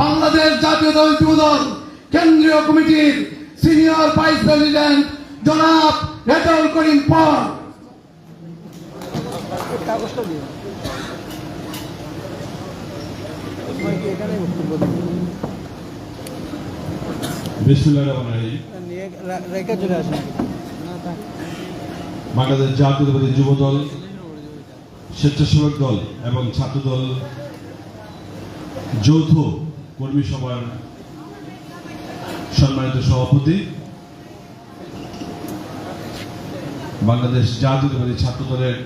বাংলাদেশ জাতীয় দল যুবদল কেন্দ্রীয় কমিটির সিনিয়র ভাইস প্রেসিডেন্ট জনাব রেজাউল করিম পর বাংলাদেশ জাতীয়তাবাদী যুব দল স্বেচ্ছাসেবক দল এবং ছাত্র দল যৌথ কর্মী সভার সম্মানিত সভাপতি, বাংলাদেশ জাতীয়তাবাদী ছাত্র দলের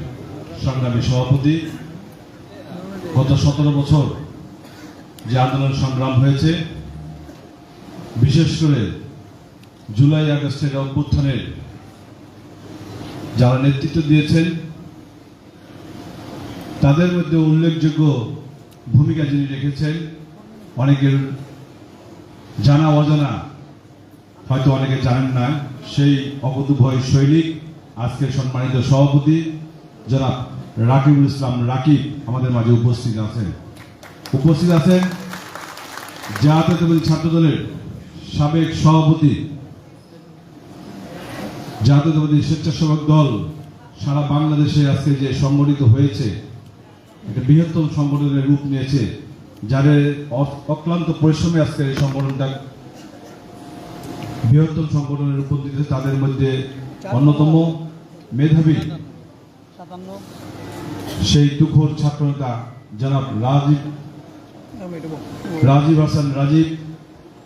সংগ্রামী সভাপতি। গত সতেরো বছর যে আন্দোলন সংগ্রাম হয়েছে, বিশেষ করে জুলাই আগস্টের অভ্যুত্থানের যারা নেতৃত্ব দিয়েছেন, তাদের মধ্যে উল্লেখযোগ্য ভূমিকা যিনি রেখেছেন, অনেকের জানা অজানা হয়তো অনেকে জানেন না, সেই অবধূভয় সৈনিক আজকের সম্মানিত সভাপতি যারা রাকিবুল ইসলাম রাকিব আমাদের মাঝে উপস্থিত আছেন। উপস্থিত আছেন জাতীয়তাবাদী ছাত্র দলের সাবেক সভাপতি জাতীয়তাবাদী স্বেচ্ছাসেবক দল, সারা বাংলাদেশে আজকে যে সংগঠিত হয়েছে একটা বৃহত্তম সংগঠনের রূপ নিয়েছে যাদের অক্লান্ত পরিশ্রমে আজকে এই সংগঠনটা বৃহত্তম সংগঠনের রূপ দিতেছে তাদের মধ্যে অন্যতম মেধাবী। সেই তুখোর ছাত্রনেতা জনাব রাজীব রাজীব হাসান রাজীব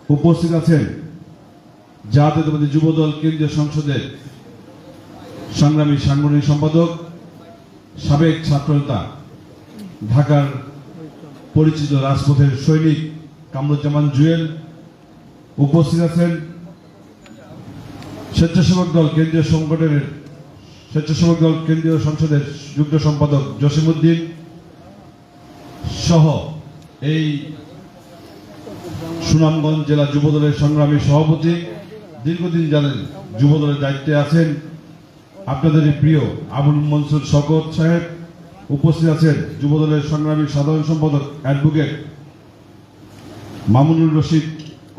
উপস্থিত আছেন জাতীয়তাবাদী যুবদল কেন্দ্রীয় সংসদের সংগ্রামী সাংগঠনিক সম্পাদক সাবেক ছাত্রনেতা ঢাকার পরিচিত রাজপথের সৈনিক কামরুজ্জামান জুয়েল উপস্থিত আছেন স্বেচ্ছাসেবক দল কেন্দ্রীয় সংগঠনের স্বেচ্ছাসেবক দল কেন্দ্রীয় সংসদের যুগ্ম সম্পাদক জসিমউদ্দিন সহ এই সুনামগঞ্জ জেলা যুবদলের সংগ্রামী সভাপতি দীর্ঘদিন যাদের যুবদলের দায়িত্বে আছেন আপনাদেরই প্রিয় আবুল মনসুর শকত সাহেব উপস্থিত আছেন যুবদলের সংগ্রামী সাধারণ সম্পাদক অ্যাডভোকেট মামুনুর রশিদ,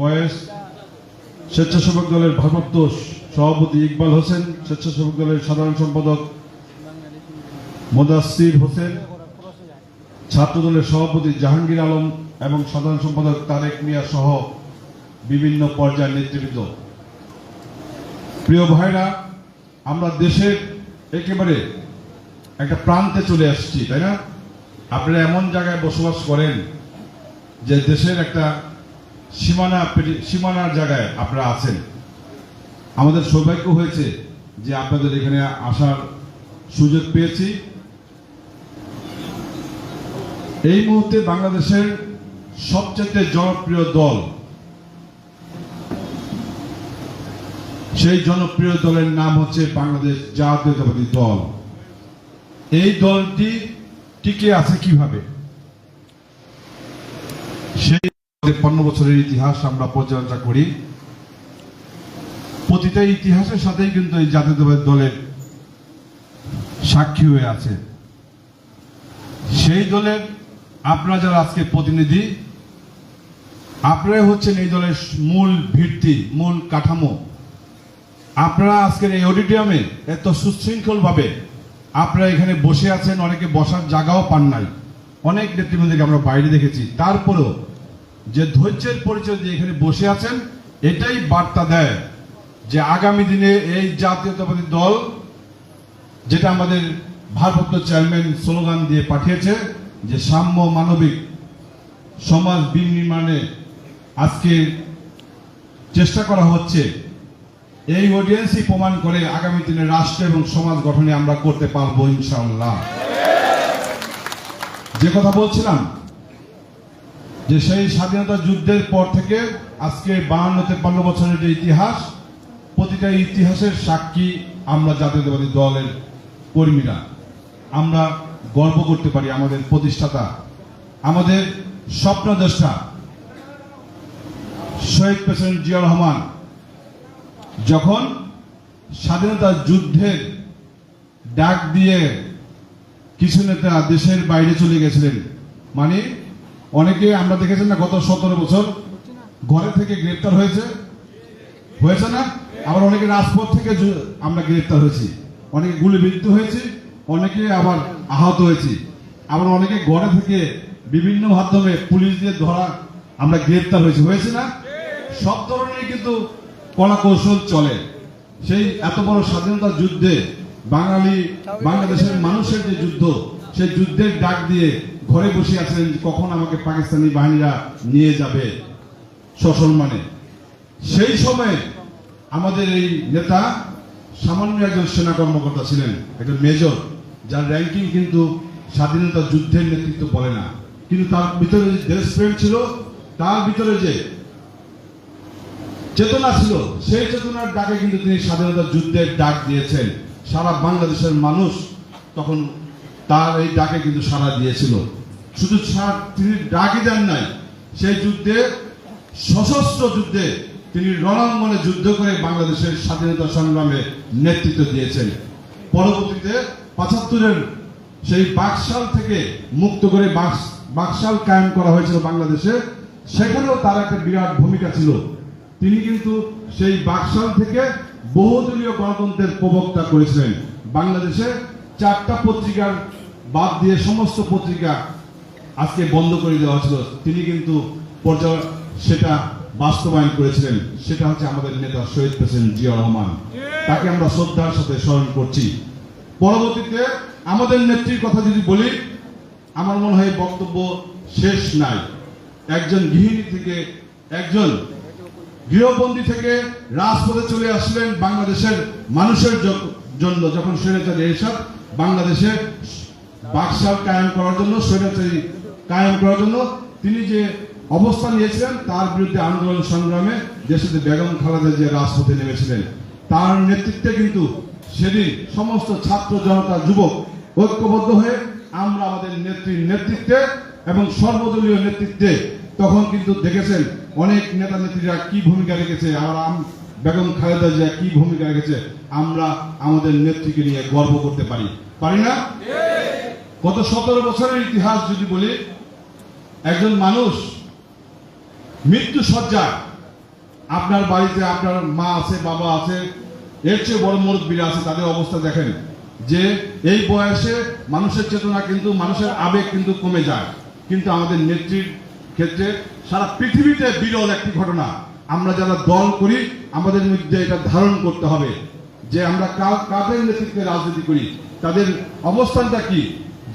কয়েস স্বেচ্ছাসেবক দলের ভারপ্রাপ্ত সভাপতি ইকবাল হোসেন, স্বেচ্ছাসেবক দলের সাধারণ সম্পাদক মোদাসির হোসেন ছাত্র দলের সভাপতি জাহাঙ্গীর আলম এবং সাধারণ সম্পাদক তারেক মিয়া সহ বিভিন্ন পর্যায়ের নেতৃবৃন্দ। প্রিয় ভাইরা, আমরা দেশের একেবারে একটা প্রান্তে চলে আসছি, তাই না? আপনারা এমন জায়গায় বসবাস করেন যে দেশের একটা সীমানা সীমানার জায়গায় আপনারা আছেন। আমাদের সৌভাগ্য হয়েছে যে আপনাদের এখানে আসার সুযোগ পেয়েছি। এই মুহূর্তে বাংলাদেশের সবচেয়ে জনপ্রিয় দল, সেই জনপ্রিয় দলের নাম হচ্ছে বাংলাদেশ জাতীয়তাবাদী দল। এই দলটি টিকে আছে কীভাবে? সেই পনেরো বছরের ইতিহাস আমরা পর্যালোচনা করি। প্রতিটা ইতিহাসের সাথেই কিন্তু এই জাতীয়তাবাদী দলের সাক্ষী হয়ে আছে। সেই দলের আপনারা যারা আজকে প্রতিনিধি, আপনারাই হচ্ছেন এই দলের মূল ভিত্তি, মূল কাঠামো। আপনারা আজকের এই অডিটোরিয়ামে এত সুশৃঙ্খল ভাবে আপনারা এখানে বসে আছেন, অনেকে বসার জায়গাও পান নাই। অনেক নেতৃবৃন্দকে আমরা বাইরে দেখেছি। তারপরেও যে ধৈর্যের পরিচয় যে এখানে বসে আছেন, এটাই বার্তা দেয় যে আগামী দিনে এই জাতীয়তাবাদী দল, যেটা আমাদের ভারপ্রাপ্ত চেয়ারম্যান স্লোগান দিয়ে পাঠিয়েছে, যে সাম্য মানবিক সমাজ বিনির্মাণে আজকে চেষ্টা করা হচ্ছে এই অডিয়েন্সই প্রমাণ করে আগামী দিনে রাষ্ট্র এবং সমাজ গঠনে আমরা করতে পারব ইনশাআল্লাহ। যে কথা বলছিলাম, যে সেই স্বাধীনতা যুদ্ধের পর থেকে আজকে বাহান্ন তেপান্ন বছরের যে ইতিহাস, প্রতিটা ইতিহাসের সাক্ষী আমরা জাতীয়তাবাদী দলের কর্মীরা। আমরা গর্ব করতে পারি আমাদের প্রতিষ্ঠাতা, আমাদের স্বপ্নদ্রষ্টা, শহীদ প্রেসিডেন্ট জিয়া রহমান যখন স্বাধীনতা যুদ্ধের ডাক দিয়ে কিছু নেতা দেশের বাইরে চলে গেছিলেন মানে অনেকে আমরা দেখেছেন না গত সতেরো বছর ঘরে থেকে গ্রেপ্তার হয়েছে? হয়েছে না? আবার অনেকে রাজপথ থেকে আমরা গ্রেপ্তার হয়েছি। অনেকে গুলিবিদ্ধ হয়েছি, অনেকে আবার আহত হয়েছি। আবার অনেকে ঘরে থেকে বিভিন্ন মাধ্যমে পুলিশ দিয়ে ধরা আমরা গ্রেপ্তার হয়েছি। হয়েছে না? সব ধরনের কিন্তু কলা কৌশল চলে। সেই এত বড় স্বাধীনতা যুদ্ধে বাঙালি, বাংলাদেশের মানুষের যে যুদ্ধ, সেই যুদ্ধের ডাক দিয়ে ঘরে বসে আছেন কখন আমাকে পাকিস্তানি বাহিনীরা নিয়ে যাবে সসম্মানে। সেই সময়ে আমাদের এই নেতা সামান্য একজন সেনা কর্মকর্তা ছিলেন, একজন মেজর, যার র্যাঙ্কিং কিন্তু স্বাধীনতা যুদ্ধের নেতৃত্ব বলে না। কিন্তু তার ভিতরে যে দেশপ্রেম ছিল, তার ভিতরে যে চেতনা ছিল, সেই চেতনার ডাকে কিন্তু তিনি স্বাধীনতা যুদ্ধের ডাক দিয়েছেন। সারা বাংলাদেশের মানুষ তখন তার এই ডাকে কিন্তু সাড়া দিয়েছিল। শুধু তিনি ডাকই দেন নাই, সেই যুদ্ধে, সশস্ত্র যুদ্ধে তিনি রণাঙ্গনে যুদ্ধ করে বাংলাদেশের স্বাধীনতা সংগ্রামে নেতৃত্ব দিয়েছেন। পরবর্তীতে পঁচাত্তরের সেই বাকশাল থেকে মুক্ত করে বাকশাল কায়েম করা হয়েছিল বাংলাদেশে। সেখানেও তার একটা বিরাট ভূমিকা ছিল। তিনি কিন্তু সেই বাকশাল থেকে বহুদলীয় গণতন্ত্রের প্রবক্তা করেছিলেন। বাংলাদেশে চারটা পত্রিকার বাদ দিয়ে সমস্ত পত্রিকা আজকে বন্ধ করে দেওয়া ছিল তিনি কিন্তু পর্যায় সেটা বাস্তবায়ন করেছিলেন। সেটা হচ্ছে আমাদের নেতা শহীদ প্রেসিডেন্ট জিয়া রহমান। তাকে আমরা শ্রদ্ধার সাথে স্মরণ করছি। পরবর্তীতে আমাদের নেত্রীর কথা যদি বলি, আমার মনে হয় বক্তব্য শেষ নাই। একজন গৃহিণী থেকে একজন গৃহবন্দী থেকে রাজপথে চলে আসলেন বাংলাদেশের মানুষের জন্য। যখন স্বৈরাচারী এরশাদ বাংলাদেশে বাকশাল কায়েম করার জন্য স্বৈরাচারী কায়েম করার জন্য তিনি যে অবস্থান নিয়েছিলেন, তার বিরুদ্ধে আন্দোলন সংগ্রামে দেশে বেগম খালেদা যে রাজপথে নেমেছিলেন। তার নেতৃত্বে কিন্তু সেদিন সমস্ত ছাত্র জনতা, যুবক ঐক্যবদ্ধ হয়ে আমরা আমাদের নেত্রীর নেতৃত্বে এবং সর্বদলীয় নেতৃত্বে তখন কিন্তু দেখেছেন অনেক নেতা নেত্রীরা কি ভূমিকা রেখেছে? আর আম বেগম খালেদা জিয়া কি ভূমিকা রেখেছে? আমরা আমাদের নেত্রীকে নিয়ে গর্ব করতে পারি। পারি না? গত সতেরো বছরের ইতিহাস যদি বলি, একজন মানুষ মৃত্যু সজ্জায় আপনার বাড়িতে আপনার মা আছে, বাবা আছে, এর চেয়ে বড় মুরব্বীরা আছে, তাদের অবস্থা দেখেন যে এই বয়সে মানুষের চেতনা কিন্তু, মানুষের আবেগ কিন্তু কমে যায়। কিন্তু আমাদের নেত্রীর ক্ষেত্রে সারা পৃথিবীতে বিরল একটি ঘটনা। আমরা যারা দল করি, আমাদের মধ্যে এটা ধারণ করতে হবে যে আমরা কাদের নেতৃত্বে রাজনীতি করি। তাদের অবস্থানটা কি?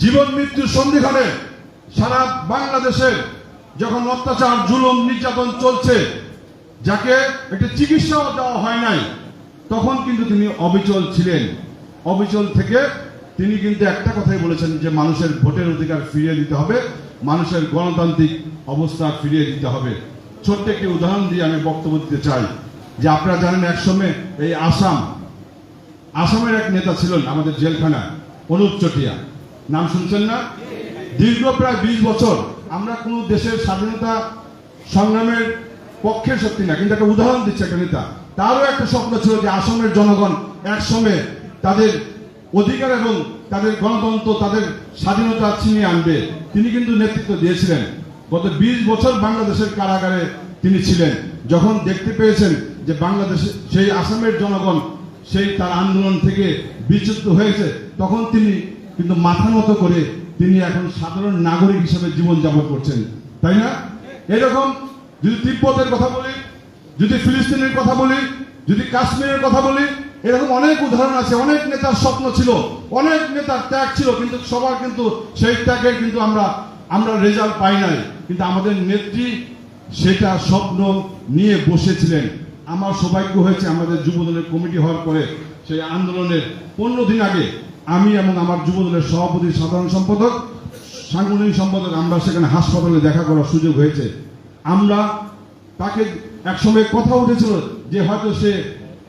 জীবন মৃত্যুর সন্ধিখানে সারা বাংলাদেশের যখন অত্যাচার, জুলুম, নির্যাতন চলছে, যাকে একটি চিকিৎসাও দেওয়া হয় নাই, তখন কিন্তু তিনি অবিচল ছিলেন। অবিচল থেকে তিনি কিন্তু একটা কথাই বলেছেন যে মানুষের ভোটের অধিকার ফিরিয়ে দিতে হবে। মানুষের গণতান্ত্রিক অবস্থা ফিরিয়ে দিতে হবে। ছোট্ট একটি উদাহরণ দিয়ে আমি বক্তব্য দিতে চাই যে আপনারা জানেন একসময় এই আসাম, আসামের এক নেতা ছিলেন আমাদের জেলখানা অনুপ চটিয়া। নাম শুনছেন না? দীর্ঘ প্রায় বিশ বছর আমরা কোনো দেশের স্বাধীনতা সংগ্রামের পক্ষের সত্যি না, কিন্তু একটা উদাহরণ দিচ্ছে একটা নেতা। তারও একটা স্বপ্ন ছিল যে আসামের জনগণ একসময় তাদের অধিকার এবং তাদের গণতন্ত্র, তাদের স্বাধীনতা ছিনিয়ে আনবে। তিনি কিন্তু নেতৃত্ব দিয়েছিলেন। গত বিশ বছর বাংলাদেশের কারাগারে তিনি ছিলেন। যখন দেখতে পেয়েছেন যে বাংলাদেশে সেই আসামের জনগণ সেই তার আন্দোলন থেকে বিচ্যুত হয়েছে, তখন তিনি কিন্তু মাথা মতো করে তিনি এখন সাধারণ নাগরিক হিসেবে জীবনযাপন করছেন। তাই না? এরকম যদি তিব্বতের কথা বলি, যদি ফিলিস্তিনের কথা বলি, যদি কাশ্মীরের কথা বলি এরকম অনেক উদাহরণ আছে, অনেক নেতার স্বপ্ন ছিল, অনেক নেতার ত্যাগ ছিল, কিন্তু সবার কিন্তু সেই ত্যাগের কিন্তু আমরা আমরা রেজাল্ট পাই নাই। কিন্তু আমাদের নেত্রী সেটা স্বপ্ন নিয়ে বসেছিলেন। আমার সৌভাগ্য হয়েছে, আমাদের যুবদলের কমিটি হওয়ার পরে সেই আন্দোলনের পনেরো দিন আগে আমি এবং আমার যুবদলের সভাপতি, সাধারণ সম্পাদক, সাংগঠনিক সম্পাদক, আমরা সেখানে হাসপাতালে দেখা করার সুযোগ হয়েছে। আমরা তাকে একসময় কথা উঠেছিল যে হয়তো সে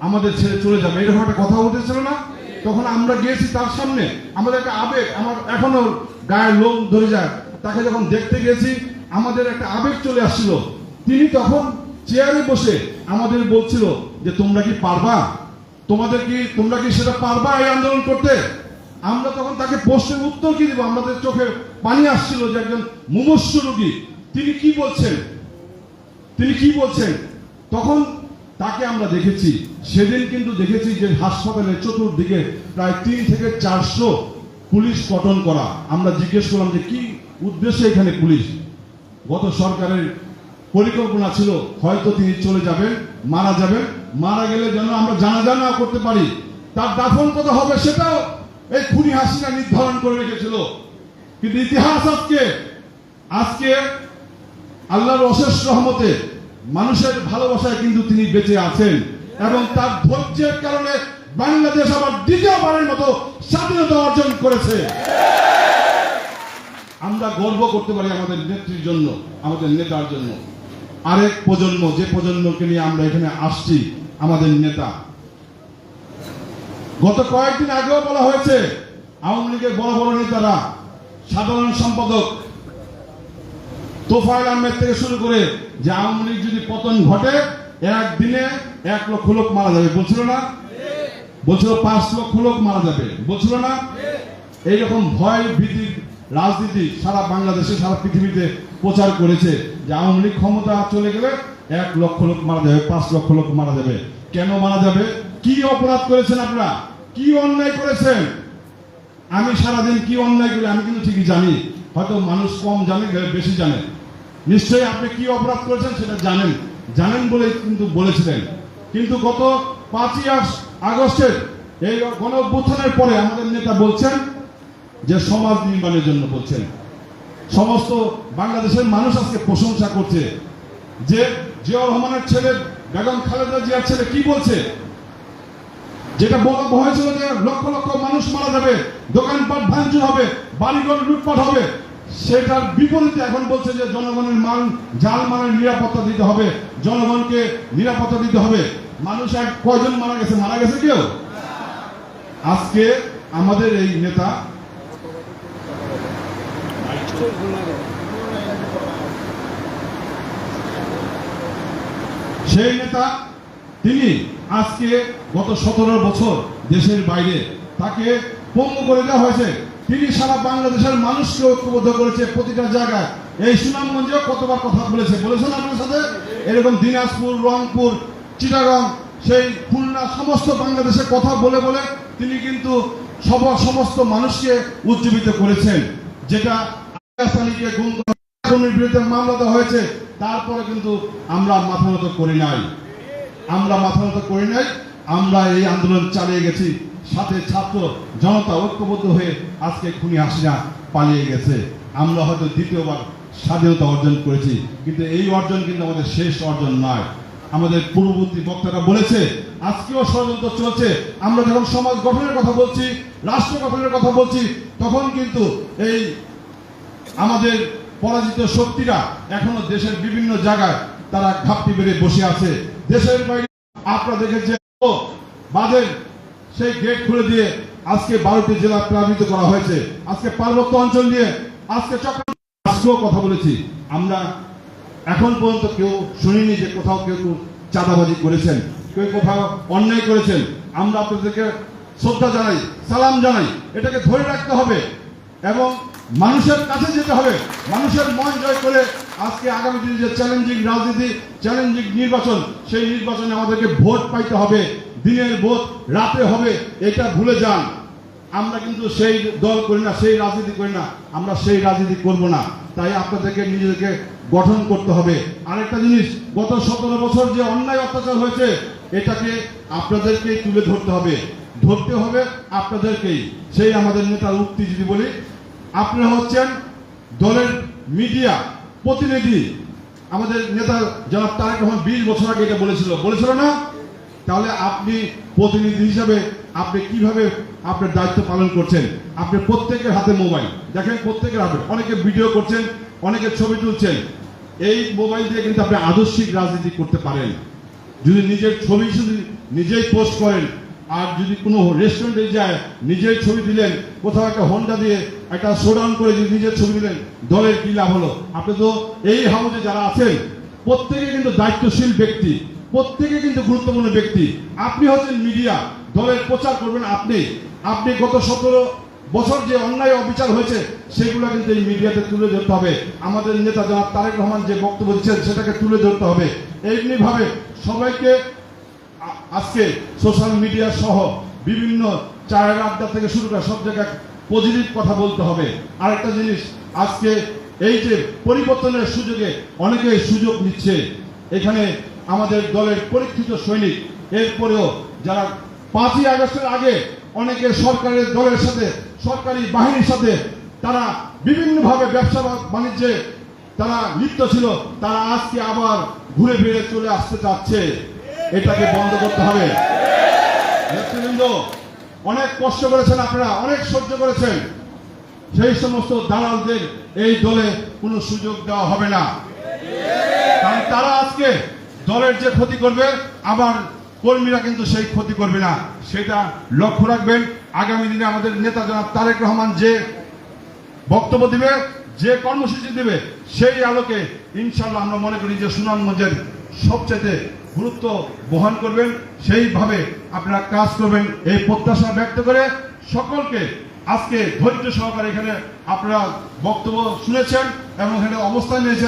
আমাদের ছেড়ে চলে যাবে। এরকম একটা কথা উঠেছিল না? তখন আমরা গিয়েছি তার সামনে। আমাদের একটা আবেগ, আমার এখনও গায়ের লোম ধরে যায়। তাকে যখন দেখতে গেছি, আমাদের একটা আবেগ চলে আসছিল। তিনি তখন চেয়ারে বসে আমাদের বলছিল যে, তোমরা কি পারবা? তোমাদের কি, তোমরা কি সেটা পারবা এই আন্দোলন করতে? আমরা তখন তাকে প্রশ্নের উত্তর কি দিব? আমাদের চোখে পানি আসছিল যে একজন মুমূর্ষু রোগী। তিনি কি বলছেন? তিনি কি বলছেন? তখন তাকে আমরা দেখেছি। সেদিন কিন্তু দেখেছি যে হাসপাতালের চতুর্দিকে প্রায় তিন থেকে চারশো পুলিশ গঠন করা। আমরা জিজ্ঞেস করলাম যে কি উদ্দেশ্যে এখানে পুলিশ? গত সরকারের পরিকল্পনা ছিল, হয়তো তিনি চলে যাবেন, মারা যাবেন। মারা গেলে যেন আমরা জানাজা না করতে পারি। তার দাফন কত হবে সেটাও এই খুনি হাসিনা নির্ধারণ করে রেখেছিল। কিন্তু ইতিহাস আজকে আজকে আল্লাহর অশেষ রহমতে মানুষের ভালোবাসায় কিন্তু তিনি বেঁচে আছেন। এবং তার ধৈর্যের কারণে বাংলাদেশ আবার দ্বিতীয়বারের মতো স্বাধীনতা অর্জন করেছে। আমরা গর্ব করতে পারি আমাদের নেত্রীর জন্য, আমাদের নেতার জন্য। আরেক প্রজন্ম, যে প্রজন্মকে নিয়ে আমরা এখানে আসছি, আমাদের নেতা। গত কয়েকদিন আগেও বলা হয়েছে, আওয়ামী লীগের বড় বড় নেতারা, সাধারণ সম্পাদক তোফায়েল আহমেদ থেকে শুরু করে যে আওয়ামী লীগ যদি পতন ঘটে একদিনে এক লক্ষ লোক মারা যাবে। বলছিল না? বলছিল পাঁচ লক্ষ লোক মারা যাবে। বলছিল না? এইরকম ভয় ভীতির রাজনীতি সারা বাংলাদেশে, সারা পৃথিবীতে প্রচার করেছে যে আওয়ামী লীগ ক্ষমতা চলে গেলে এক লক্ষ লোক মারা যাবে, পাঁচ লক্ষ লোক মারা যাবে। কেন মারা যাবে? কি অপরাধ করেছেন আপনারা? কি অন্যায় করেছেন? আমি সারাদিন কি অন্যায় করি আমি কিন্তু ঠিকই জানি। হয়তো মানুষ কম জানে, বেশি জানে। নিশ্চয়ই আপনি কি অপরাধ করেছেন সেটা জানেন। জানেন বলে কিন্তু বলেছিলেন। কিন্তু গত পাঁচই আগস্টের এই গণ অভ্যুত্থানের পরে আমাদের নেতা বলছেন যে সমাজ নির্মাণের জন্য বলছেন। সমস্ত বাংলাদেশের মানুষ আজকে প্রশংসা করছে যে জিয়াউর রহমানের ছেলে বেগম খালেদা জিয়ার ছেলে কি বলছে? যেটা বলা হয়েছিল যে লক্ষ লক্ষ মানুষ মারা যাবে, দোকানপাট ভাঙচুর হবে, বাড়িঘর লুটপাট হবে। সেটার বিপরীতে এখন বলছে যে জনগণের মান, জাল মানের নিরাপত্তা দিতে হবে, জনগণকে নিরাপত্তা দিতে হবে। মানুষ এক কয়জন মারা গেছে? মারা গেছে কেউ? আজকে আমাদের এই নেতা সেই নেতা, তিনি আজকে গত সতেরো বছর দেশের বাইরে তাকে পঙ্গু করে দেওয়া হয়েছে। তিনি সারা বাংলাদেশের মানুষকে ঐক্যবদ্ধ করেছে প্রতিটা জায়গায়। এই সুনামগঞ্জেও কতবার কথা বলেছে? বলেছেন আপনার সাথে? এরকম দিনাজপুর, রংপুর, চিটাগং, সেই খুলনা, সমস্ত বাংলাদেশে কথা বলে বলে তিনি কিন্তু সব সমস্ত মানুষকে উজ্জীবিত করেছেন। যেটা আলীকে বিরুদ্ধে মামলা হয়েছে, তারপরে কিন্তু আমরা মাথা নত করি নাই। আমরা মাথা নত করি নাই, আমরা এই আন্দোলন চালিয়ে গেছি। সাথে ছাত্র জনতা ঐক্যবদ্ধ হয়ে আজকে খুনি হাসিনা পালিয়ে গেছে। আমরা হয়তো দ্বিতীয়বার স্বাধীনতা অর্জন করেছি, কিন্তু এই অর্জন কিন্তু আমাদের শেষ অর্জন নয়। আমাদের পূর্ববর্তী বক্তারা বলেছে, আজকেও ষড়যন্ত্র চলছে। আমরা যখন সমাজ গঠনের কথা বলছি, রাষ্ট্র গঠনের কথা বলছি, তখন কিন্তু এই আমাদের পরাজিত শক্তিরা এখনও দেশের বিভিন্ন জায়গায় তারা ঘাপটি বেড়ে বসে আছে। দেশের বাইরে আপনারা দেখেছেন বাঁধের সেই গেট খুলে দিয়ে আজকে বারোটি জেলা প্লাবিত করা হয়েছে। আজকে পার্বত্য অঞ্চল নিয়ে আজকে আজকেও কথা বলেছি। আমরা এখন পর্যন্ত কেউ শুনিনি যে কোথাও কেউ কেউ চাঁদাবাজি করেছেন, কেউ কোথাও অন্যায় করেছেন। আমরা আপনাদেরকে শ্রদ্ধা জানাই, সালাম জানাই, এটাকে ধরে রাখতে হবে এবং মানুষের কাছে যেতে হবে। মানুষের মন জয় করে আজকে আগামী দিনে যে চ্যালেঞ্জিং রাজনীতি চ্যালেঞ্জিং নির্বাচন, সেই নির্বাচনে আমাদেরকে ভোট পাইতে হবে। দিনের বোধ রাতে হবে, এটা ভুলে যান। আমরা কিন্তু সেই দল করি না, সেই রাজনীতি করি না, আমরা সেই রাজনীতি করব না। তাই আপনাদেরকে, নিজেদেরকে গঠন করতে হবে। আরেকটা জিনিস, গত সতেরো বছর যে অন্যায় অত্যাচার হয়েছে, এটাকে আপনাদেরকেই তুলে ধরতে হবে। ধরতে হবে আপনাদেরকেই। সেই আমাদের নেতার উক্তি যদি বলি, আপনারা হচ্ছেন দলের মিডিয়া প্রতিনিধি। আমাদের নেতা জনাব তারেক রহমান বিশ বছর আগে এটা বলেছিল। বলেছিল না? তাহলে আপনি প্রতিনিধি হিসাবে আপনি কীভাবে আপনার দায়িত্ব পালন করছেন? আপনি প্রত্যেকের হাতে মোবাইল। দেখেন প্রত্যেকের হাতে। অনেকে ভিডিও করছেন, অনেকে ছবি তুলছেন। এই মোবাইল দিয়ে কিন্তু আপনি আদর্শিক রাজনীতি করতে পারেন। যদি নিজের ছবি শুধু নিজেই পোস্ট করেন, আর যদি কোনো রেস্টুরেন্টে যায় নিজের ছবি দিলেন কোথাও একটা হোন্ডা দিয়ে একটা শোডাউন করে যদি নিজের ছবি দিলেন দলের কি লাভ হলো? আপনি তো এই হাউসে যারা আছেন, প্রত্যেকে কিন্তু দায়িত্বশীল ব্যক্তি। প্রত্যেকে কিন্তু গুরুত্বপূর্ণ ব্যক্তি। আপনি হচ্ছেন মিডিয়া, দলের প্রচার করবেন আপনি। আপনি গত সতেরো বছর যে অন্যায় অবিচার হয়েছে, সেগুলো কিন্তু এই মিডিয়াতে তুলে ধরতে হবে। আমাদের নেতা জনাব তারেক রহমান যে বক্তব্য দিচ্ছেন, সেটাকে তুলে ধরতে হবে। এমনিভাবে সবাইকে আজকে সোশ্যাল মিডিয়া সহ বিভিন্ন চায়ের আড্ডা থেকে শুরু করে সব জায়গায় পজিটিভ কথা বলতে হবে। আরেকটা জিনিস, আজকে এই যে পরিবর্তনের সুযোগে অনেকে সুযোগ নিচ্ছে। এখানে আমাদের দলের পরীক্ষিত সৈনিক। এরপরেও যারা পাঁচই আগস্টের আগে অনেকে সরকারের দলের সাথে, সরকারি বাহিনীর সাথে, তারা বিভিন্নভাবে ব্যবসা বাণিজ্যে তারা লিপ্ত ছিল, তারা আজকে আবার ঘুরে ফিরে চলে আসতে চাচ্ছে। এটাকে বন্ধ করতে হবে। নেতৃবৃন্দ, অনেক কষ্ট করেছেন আপনারা, অনেক সহ্য করেছেন। সেই সমস্ত দালালদের এই দলে কোনো সুযোগ দেওয়া হবে না। কারণ তারা আজকে দলের যে ক্ষতি করবে, আবার কর্মীরা কিন্তু সেই ক্ষতি করবে না। সেটা লক্ষ্য রাখবেন। আগামী দিনে আমাদের নেতা জনাব তারেক রহমান যে বক্তব্য দিবে, যে কর্মসূচি দিবে, সেই আলোকে ইনশাল্লাহ আমরা মনে করি যে সুনামগঞ্জের সবচেয়ে গুরুত্ব বহন করবেন। সেইভাবে আপনারা কাজ করবেন এই প্রত্যাশা ব্যক্ত করে সকলকে আজকে ধৈর্য সহকারে এখানে আপনারা বক্তব্য শুনেছেন এবং এখানে অবস্থান নিয়েছেন।